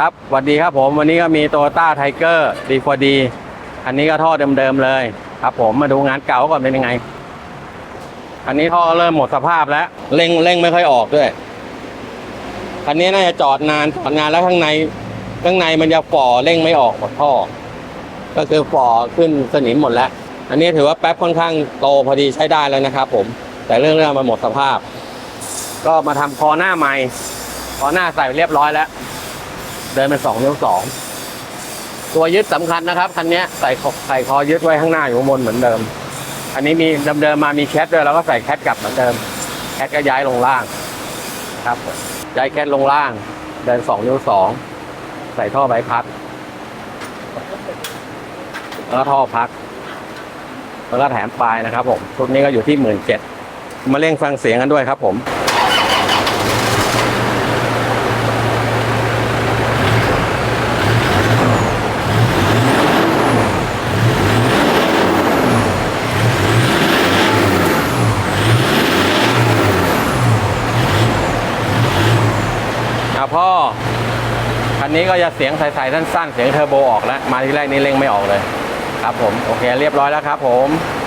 ครับสวัสดีครับผมวันนี้ก็มีโตโยต้าไทเกอร์ดีฟอดีอันนี้ก็ท่อเดิมๆเลย ครับผมมาดูงานเก่าก่อนเป็นยังไง อันนี้ท่อเริ่มหมดสภาพแล้วเร่งเร่งไม่ค่อยออกด้วยคันนี้น่าจะจอดนานจอดนานแล้วข้างใน ข้างในมันจะฝ่อเร่งไม่ออกหมดท่อ ก็คือฝ่อขึ้นสนิมหมดแล้ว อันนี้ถือว่าแป๊บค่อนข้างโตพอดีใช้ได้แล้วนะครับผมแต่เรื่องเรื่องมันหมดสภาพ ก็มาทำคอหน้าใหม่คอหน้าใส่เรียบร้อยแล้ว เดินเป็นสองนิ้วสองตัวยึดสำคัญนะครับคันนี้ใส่คอใส่คอยึดไว้ข้างหน้าอยู่บนเหมือนเดิม อันนี้มีเดิมๆมามีแคทด้วยแล้วก็ใส่แคทกลับเหมือนเดิม แคทก็ย้ายลงล่างครับย้ายแคทลงล่าง เดินสองนิ้วสองใส่ท่อใบพัดแล้วท่อพัก แล้วก็แถมปลายนะครับผมชุดนี้ก็อยู่ที่หมื่นเจ็ดมาเร่งฟังเสียงกันด้วยครับผม พ่อ คันนี้ก็จะเสียงใสๆสั้นๆ เสียงเทอร์โบออกแล้ว มาที่แรกนี้เร่งไม่ออกเลย ครับผม โอเค เรียบร้อยแล้วครับผม